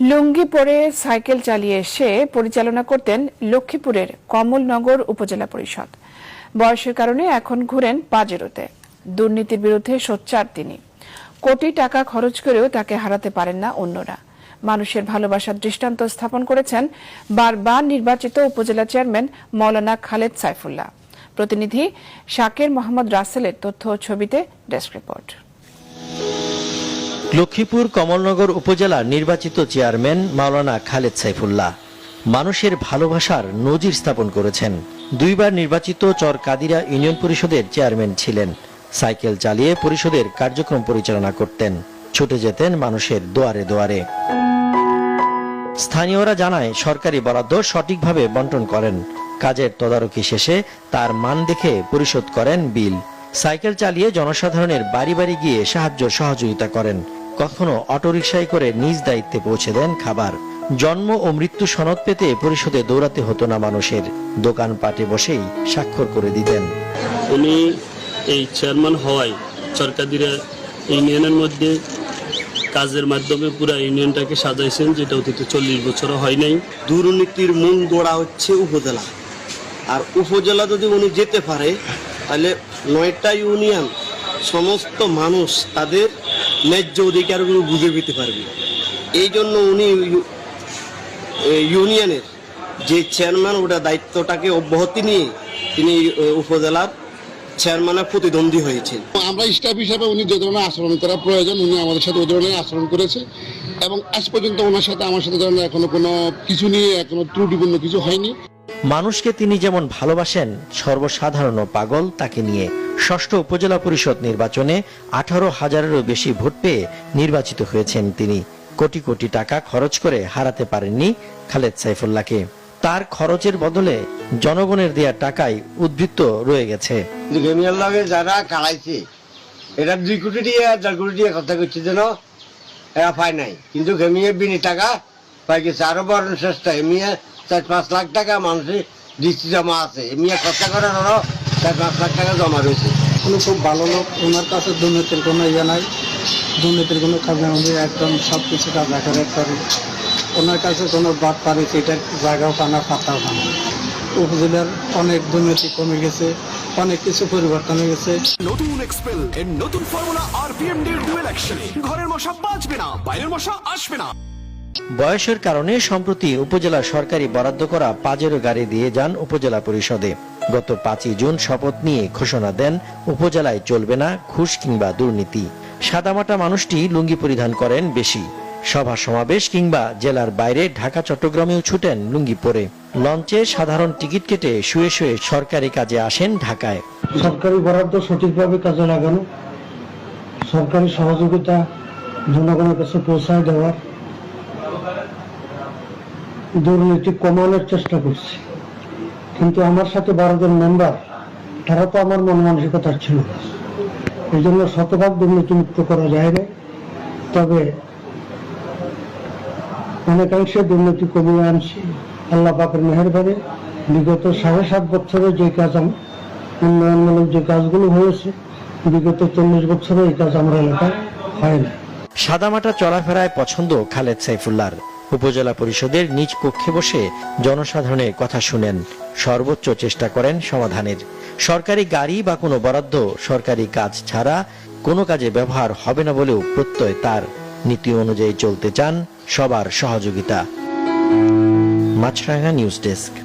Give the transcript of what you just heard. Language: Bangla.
লুঙ্গি পরে সাইকেল চালিয়ে এসে পরিচালনা করতেন লক্ষ্মীপুরের কমলনগর উপজেলা পরিষদ। বয়সের কারণে এখন ঘুরেন পাজেরোতে দুর্নীতির বিরুদ্ধে সোচ্চার তিনি। কোটি টাকা খরচ করেও তাকে হারাতে পারেন না অন্যরা। মানুষের ভালোবাসার দৃষ্টান্ত স্থাপন করেছেন বারবার নির্বাচিত উপজেলা চেয়ারম্যান মৌলানা খালেদ সাইফুল্লাহ। প্রতিনিধি শাকের মোহাম্মদ রাসেলের তথ্য ছবিতে ডেস্ক রিপোর্ট। লক্ষ্মীপুর কমলনগর উপজেলার নির্বাচিত চেয়ারম্যান মাওলানা খালেদ সাইফুল্লাহ। মানুষের ভালোবাসার নজির স্থাপন করেছেন। দুইবার নির্বাচিত চর কাদিরা ইউনিয়ন পরিষদের চেয়ারম্যান ছিলেন। সাইকেল চালিয়ে পরিষদের কার্যক্রম পরিচালনা করতেন। ছুটে যেতেন মানুষের দোয়ারে দোয়ারে। স্থানীয়রা জানায়, সরকারি বরাদ্দ সঠিকভাবে বন্টন করেন। কাজের তদারকি শেষে তার মান দেখে পরিশোধ করেন বিল। সাইকেল চালিয়ে জনসাধারণের বাড়ি বাড়ি গিয়ে সাহায্য সহযোগিতা করেন। কখনো অটোরিকশায় করে নিজ দায়িত্বে পৌঁছে দেন খাবার। জন্ম ও মৃত্যু সনদ পেতে পরিষদে দৌড়াতে হতো না মানুষের। দোকানপাটে বসেই স্বাক্ষর করে দিতেন। উনি এই চেয়ারম্যান হওয়ায় সরকারিরা ইউনিয়নের মধ্যে কাজের মাধ্যমে পুরো ইউনিয়নটাকে সাজাইছেন যেটা অতীত চল্লিশ বছরও হয় নাই। দুর্নীতির মূল গোড়া হচ্ছে উপজেলা। আর উপজেলা যদি উনি যেতে পারে তাহলে নয়টা ইউনিয়ন সমস্ত মানুষ তাদের ন্যায্য অধিকারগুলো বুঝে পেতে পারবে। এই জন্য উনি ইউনিয়নের যে চেয়ারম্যান, ওটা দায়িত্বটাকে অব্যাহতি নিয়ে তিনি উপজেলার চেয়ারম্যানের প্রতিদ্বন্দ্বী হয়েছেন। আমরা স্টাফ হিসাবে উনি যে ধরনের আচরণ করা প্রয়োজন, উনি আমাদের সাথে ওই ধরনের আচরণ করেছে। এবং আজ পর্যন্ত ওনার সাথে, আমার সাথে ধরনের এখনও কোনো কিছু নিয়ে, এখনও ত্রুটিপূর্ণ কিছু হয়নি। মানুষকে তিনি যেমন ভালোবাসেন, সর্বসাধারণ পাগল, তাকে নিয়ে ষষ্ঠ উপজেলা পরিষদ নির্বাচনে আঠারো হাজারেরও বেশি ভোট পেয়ে নির্বাচিত হয়েছেন তিনি। কোটি কোটি টাকা খরচ করে হারাতে পারেননি খালেদ সাইফুল্লাহকে। তার খরচের বদলে জনগণের দেয়া টাকায় উদ্বৃত্ত রয়ে গেছে। যারা কালাইছে এটা দুই কোটি দিয়ে, দেড় কোটি দিয়ে কথা করছে যেন এরা পায় নাই। কিন্তু টাকা পাই গেছে আরও বড় চেষ্টা এমিয়ে চার পাঁচ লাখ টাকা মানুষের দৃষ্টি জমা আছে। এমিয়ে খরচা করার আরও চার পাঁচ লাখ টাকা জমা রয়েছে। উনি খুব ভালো লোক ওনার কাছে দুর্নীতির কোনো ইয়ে নাই। দুর্নীতির কোনো কাজ নেই উনি একদম সব কিছু কাজ করে করে। ওনার কাছে কোনো বাদ পারে সেটা জায়গাও পানা পাতাও পানা উপজেলার অনেক দুর্নীতি কমে গেছে অনেক কিছু পরিবর্তন হয়ে গেছে। নতুন এক্সপেল এর নতুন ফর্মুলা আরপিএম ডির ডুয়েল অ্যাকশনে ঘরের মশা বাঁচবে না বাইরের মশা আসবে না। বয়সের কারণে সম্প্রতি উপজেলা সরকারি বরাদ্দ করা পাজেরো গাড়ি দিয়ে যান উপজেলা পরিষদে। গত পাঁচই জুন শপথ নিয়ে ঘোষণা দেন, উপজেলায় চলবে না ঘুষ কিংবা দুর্নীতি। সাদামাটা মানুষটি লুঙ্গি পরিধান করেন বেশি। সভা সমাবেশ কিংবা জেলার বাইরে ঢাকা, চট্টগ্রামেও ছুটেন লুঙ্গি পরে। লঞ্চে সাধারণ টিকিট কেটে শুয়ে শুয়ে সরকারি কাজে আসেন ঢাকায়। সরকারি বরাদ্দ সঠিকভাবে কাজে লাগানো, সরকারি সহযোগিতা জনগণের কাছে পৌঁছায় দেওয়ার দুর্নীতি কমানোর চেষ্টা করছি। কিন্তু আমার সাথে বারো জন মেম্বার তারা তো আমার মন মানসিকতার ছিল এই জন্য শতভাগ দুর্নীতি মুক্ত করা যায় না তবে অনেকাংশে দুর্নীতি কমিয়ে আনছি। আল্লাহ পাকের মেহরবানি। বিগত সাড়ে সাত বছরে যে কাজ উন্নয়নমূলক যে কাজগুলো হয়েছে, বিগত চল্লিশ বছরে এই কাজ আমার এলাকায় হয় না সাদামাটা চলাফেরায় পছন্দ খালেদ সাইফুল্লাহর। উপজেলা পরিষদের নিজ কক্ষে বসে জনসাধারণের কথা শুনেন। সর্বোচ্চ চেষ্টা করেন সমাধানের। সরকারি গাড়ি বা কোনো বরাদ্দ সরকারি কাজ ছাড়া কোনো কাজে ব্যবহার হবে না বলেও প্রত্যয় তার। নীতি অনুযায়ী চলতে চান সবার সহযোগিতা। Maasranga news desk.